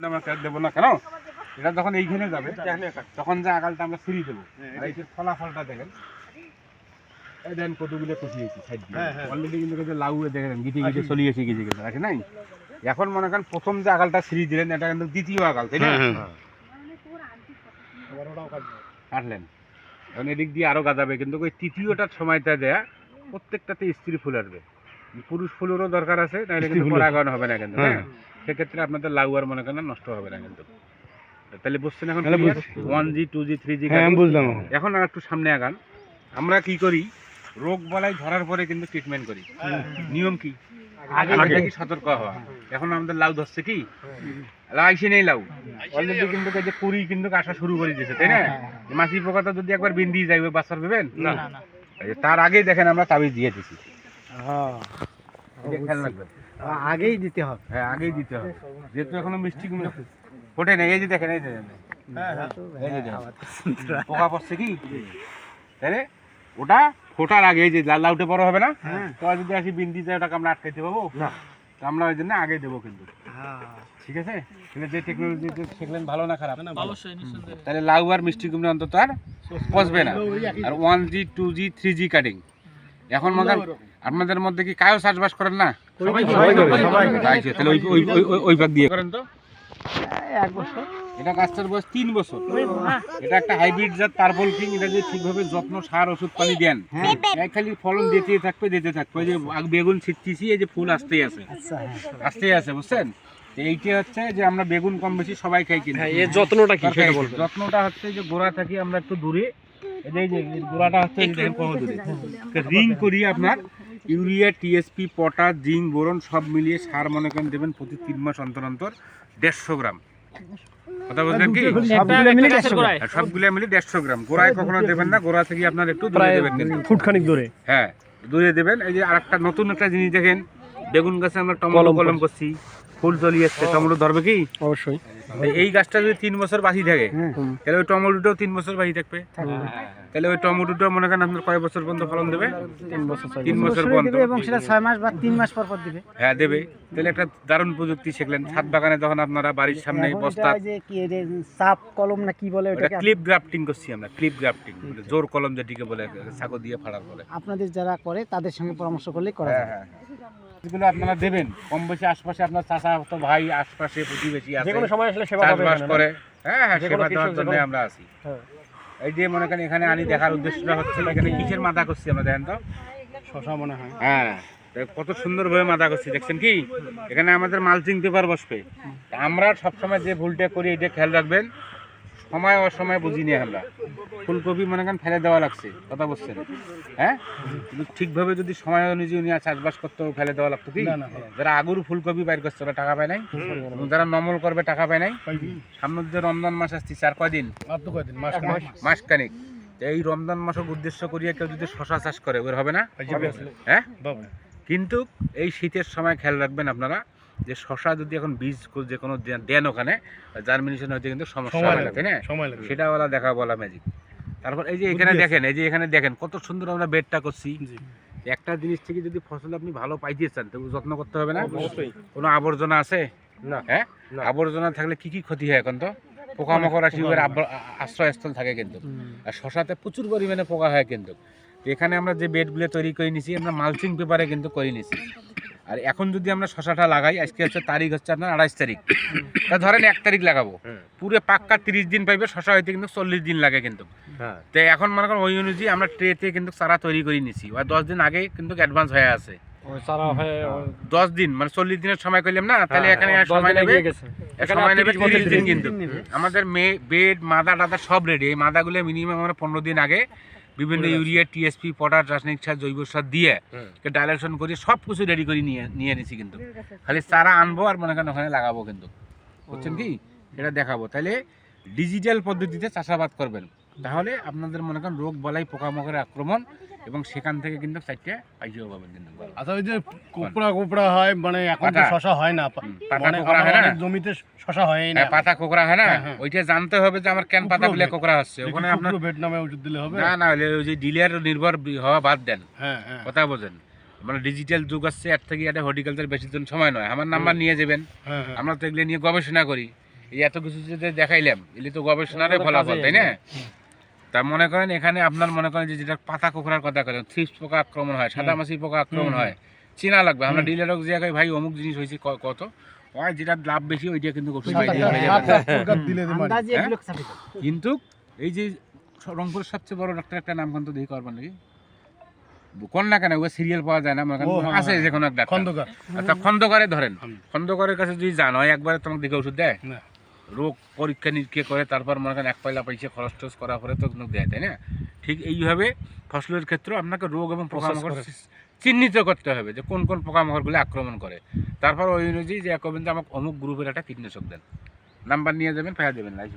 আমরা কাট দেবো না কেন? এটা যখন এইখানে যাবে তখন যে আগালটা আমরা ফ্রি দেবো। আর এই যে ফলাফলটা দেখেন এই দেন কতগুলো কষিয়েছি সাইড দিয়ে। অলরেডি কিন্তু এই লাউ দেখেন গিটে গিটে চলিয়েছি কিছু কিছু আছে নাই? এখন মনে করেন প্রথম যে আগালটা ফ্রি দিলেন এটা কিন্তু দ্বিতীয় আগাল তাই না? কাটলেন। এখন এদিক দিয়ে আরও গাজাবে কিন্তু ওই তৃতীয়টার সময়টা দেয়া প্রত্যেকটাতে স্ত্রী ফুল আসবে। পুরুষ ফুলেরও দরকার আছে নাহলে কিন্তু পরাগায়ন হবে না কিন্তু হ্যাঁ। সেক্ষেত্রে আপনাদের লাউ আর মনে করেন নষ্ট হবে না কিন্তু। তাহলে বুঝছেন এখন one G two G three G হ্যাঁ বুঝলাম এখন। আর একটু সামনে আগান। আমরা কি করি? রোগ বলাই ধরার পরে কিন্তু ট্রিটমেন্ট করি। নিয়ম কি? আগে আগে। কি সতর্ক হওয়া। এখন আমাদের লাউ ধরছে কি? লাউ নেই লাউ। অলরেডি কিন্তু যে কুড়ি কিন্তু আসা শুরু করে দিয়েছে তাই না? মাছি পোকাটা যদি একবার বিন্দি যাইবে বাচ্চার ভেবেন? না তার আগেই দেখেন আমরা তাবিজ দিয়ে দিছি। হ্যাঁ। খেয়াল রাখবেন আগেই দিতে হবে। হ্যাঁ আগেই দিতে হবে। যেহেতু এখনও মিষ্টি কুমড়ো ফোটে নেই এই যে দেখেন এই যে এই পোকা পড়ছে কি? তাহলে ওটা ফোটার আগে এই যে লাল লাউটে বড় হবে না? তো যদি আসি বিন্দি যায় ওটাকে আমরা আটকাইতে পাবো না। আমরা ওই জন্য আগে দেবো কিন্তু। ঠিক আছে? তাহলে যে টেকনোলজি শিখলেন ভালো না খারাপ? তাহলে লাউ আর মিষ্টি কুমড়ো অন্তত আর পচবে না। আর one G two G three G cutting এখন আপনাদের মধ্যে কি কায়ও চাষবাস করেন না? তাহলে ওই ভাগ দিয়ে। করেন তো। এক বছর। এটা গাছটার বয়স তিন বছর। এটা একটা হাইব্রিড জাত পার্পল কিং? এটা যদি ঠিকভাবে যত্ন সার ওষুধ পানি দেন। এক খালি ফলন দিতে থাকবে দিতে থাকবে। ওই যে বেগুন ছিটতেছি এই যে ফুল আসতেই আছে। আচ্ছা হ্যাঁ। আসতেই আছে বুঝছেন? তো এইটা হচ্ছে যে আমরা বেগুন কম বেশি সবাই খাই কিন্তু। হ্যাঁ এর যত্নটা কি যত্নটা হচ্ছে যে গোড়া থাকি আমরা একটু দূরে এই যে- গোড়াটা হচ্ছে রিং করি আপনার urea TSP potash zinc boron সব মিলিয়ে সার মনে করেন দেবেন প্রতি তিন মাস অন্তর অন্তর দেড়শো গ্রাম। কথা বলছেন কি? সবগুলো মিলে দেড়শো গ্রাম। আর সবগুলো মিলে দেড়শো গ্রাম। গোড়ায় কখনো দেবেন না গোড়া থেকে আপনার একটু দূরে দেবেন কিন্তু। ফুট খানিক দূরে। হ্যাঁ দূরে দেবেন। এই যে আরেকটা নতুন একটা জিনিস দেখেন বেগুন গাছে আমরা টমেটো কলম কলম করছি। ফুল চলি যাচ্ছে টমেটো ধরবে কি? অবশ্যই। এই গাছটা যদি তিন বছর বাঁচি থাকে হুম। তাহলে ওই টমেটোটাও তিন বছর বাঁচি থাকবে। তাহলে ওই টমেটোটা মনে করেন আপনার কয় বছর পর্যন্ত ফলন দেবে। তিন বছর তিন বছর। বছর পর্যন্ত। এবং সেটা ছয় মাস বা তিন মাস পর পর দিবে। হ্যাঁ দেবে। তাহলে একটা দারুণ প্রযুক্তি শিখলেন। ছাদ বাগানে যখন আপনারা বাড়ির সামনে বস্তা চাপ কলম না কি বলে ওটা ক্লিপ গ্রাফটিং করছি আমরা ক্লিপ গ্রাফটিং। জোর কলম যেটিকে বলে ছাগল দিয়ে ফাড়ার বলে। আপনাদের যারা করে তাদের সঙ্গে পরামর্শ করলেই করা হ্যাঁ। হ্যাঁ আপনারা দেবেন। কম বেশি আশপাশে আপনার চাচা তো ভাই আশপাশে প্রতিবেশী আছে। যে কোনো সময় আসলে সেবা চাষবাস করে হ্যাঁ হ্যাঁ সেবা দেওয়ার জন্য আমরা আছি। হ্যাঁ। এই যে মনে করেন এখানে আনি দেখার উদ্দেশ্যটা হচ্ছে এখানে কিসের মাথা করছি আমরা দেখেন তো? শশা মনে হয়। হ্যাঁ কত সুন্দর ভাবে মাথা করছি দেখছেন কি? এখানে আমাদের মালচিং পেপার বসবে। আমরা সবসময় যে ভুলটা করি এটা খেয়াল রাখবেন। সময় অসময় বুঝি নিয়ে আমরা। ফুলকপি মনে করেন ফেলে দেওয়া লাগছে কথা বলছেন। হ্যাঁ? কিন্তু ঠিকভাবে যদি সময় অনুযায়ী নিয়ে চাষবাস করতে ফেলে দেওয়া লাগতো কি। যারা আগুর ফুলকপি বাইর করছে ওরা টাকা পায় নাই? যারা নমল করবে টাকা পায় নাই? সামনের যে রমজান মাস আসছে চার আর তো কয়দিন? মাস মাস। মাসখানিক। এই রমজান মাসক উদ্দেশ্য করিয়া কেউ যদি শশা চাষ করে ওর হবে না? হ্যাঁ? কিন্তু এই শীতের সময় খেয়াল রাখবেন আপনারা যে শশা যদি এখন বীজ যে কোনো দেন ওখানে জার্মিনেশন হইতে কিন্তু সমস্যা হয় না, তাই না? সেটা ওলা দেখা বলা ম্যাজিক তারপর এই যে এখানে দেখেন এই যে এখানে দেখেন কত সুন্দর আমরা বেডটা করছি। একটা জিনিস থেকে যদি ফসল আপনি ভালো পাইতে চান তবু যত্ন করতে হবে না? কোনো আবর্জনা আছে? না হ্যাঁ? আবর্জনা থাকলে কি কি ক্ষতি হয় এখন তো? পোকামাকড় আসি ওর আশ্রয়স্থল থাকে কিন্তু। আর শশাতে প্রচুর পরিমাণে পোকা হয় কিন্তু। এখানে আমরা যে বেডগুলো তৈরি করে নিছি আমরা মালচিং পেপারে কিন্তু করে নিছি। আর এখন যদি আমরা শশাটা লাগাই আজকে হচ্ছে তারিখ হচ্ছে আপনার আড়াইশ তারিখ। তা ধরেন এক তারিখ লাগাবো। পুরো পাক্কা তিরিশ দিন পাইবে শশা হইতে কিন্তু চল্লিশ দিন লাগে কিন্তু। হ্যাঁ। তো এখন মনে করেন ওই অনুযায়ী আমরা ট্রেতে কিন্তু চারা তৈরি করে নিছি। আর দশ দিন আগে কিন্তু অ্যাডভান্স হয়ে আছে। ওই সারা হয়ে দশ দিন মানে চল্লিশ দিনের সময় করলাম না তাহলে এখানে আর হ্যাঁ, সময় নেবে। এখানে সময় নেবে 30 তিরিশ দিন দিন কিন্তু। আমাদের মে বেড মাদা টাদা সব রেডি এই মাদাগুলো মিনিমাম আমরা পনেরো দিন আগে বিভিন্ন ইউরিয়া টিএসপি পটাশ রাসায়নিক সার জৈব সার দিয়ে ডাইলেকশন ডাইলেশন করে সব কিছু রেডি করে নিয়ে নিয়ে এনেছি কিন্তু। খালি চারা আনব আর মনে করেন ওখানে লাগাবো কিন্তু। বুঝছেন কি? এটা দেখাবো। তাহলে ডিজিটাল পদ্ধতিতে চাষাবাদ করবেন। তাহলে আপনাদের মনে করেন রোগ বলাই পোকামাকড়ের আক্রমণ এবং সেখান থেকে কিন্তু চারটে পাইতেও পাবেন কিন্তু আচ্ছা ওই যে কোপড়া কোপড়া হয় মানে এখন তো। শশা হয় না পাতা কোকড়া হয় না? জমিতে শশা হয় না। হ্যাঁ, পাতা কোকড়া হয় না। ওইটা জানতে হবে যে আমার কেন পাতা গুলো বেড। কোকড়া হচ্ছে। ওখানে আপনার বেড নামে ওষুধ দিলে হবে? না না ওই যে ডিলার নির্ভর হওয়া বাদ দেন। হ্যাঁ হ্যাঁ। কথা বোঝেন। মানে ডিজিটাল যুগ আসছে এর থেকে এটা হর্টিকালচার বেশি দিন সময় নয়। আমার নাম্বার নিয়ে যাবেন। হ্যাঁ আমরা তো এগুলো নিয়ে গবেষণা করি। এই এত কিছু যে দেখাইলাম এগুলি তো গবেষণারই ফলাফল তাই না? তা মনে করেন এখানে আপনার মনে করেন যে যেটা পাতা কোকড়ার কথা করেন থ্রিপস পোকা আক্রমণ হয় সাদা মাছি পোকা আক্রমণ হয় চেনা লাগবে। আমরা ডিলারক যে জায়গায় ভাই অমুক জিনিস হয়েছে কত? ওই যেটা লাভ বেশি ওইটা কিন্তু টাকা, হয়ে। কিন্তু এই যে রংপুরের সবচেয়ে বড় ডাক্তার একটা নাম কিন্তু দেখি করবেন নাকি? কোন না কেন? ও সিরিয়াল পাওয়া যায় না মনে করেন হ্যাঁ, আছে হ্যাঁ। যে কোনো ডাক্তার খন্দকার। আচ্ছা খন্দকারে ধরেন। খন্দকারের কাছে যদি জানো একবারে তোমাকে দেখে ওষুধ দেয়? না। রোগ পরীক্ষা নিরীক্ষা করে তারপর মনে করেন এক পয়লা পয়সা খরচ টরচ করার পরে তো দেয় তাই না? ঠিক এইভাবে ফসলের ক্ষেত্রে আপনাকে রোগ এবং পোকামাকড় চিহ্নিত করতে হবে যে কোন কোন পোকামাকড়গুলো আক্রমণ করে। তারপর ওই অনুযায়ী যে কবেন যে আমাকে অমুক গ্রুপের একটা কীটনাশক দেন। নাম্বার নিয়ে যাবেন ফেয়া দেবেন লাইজ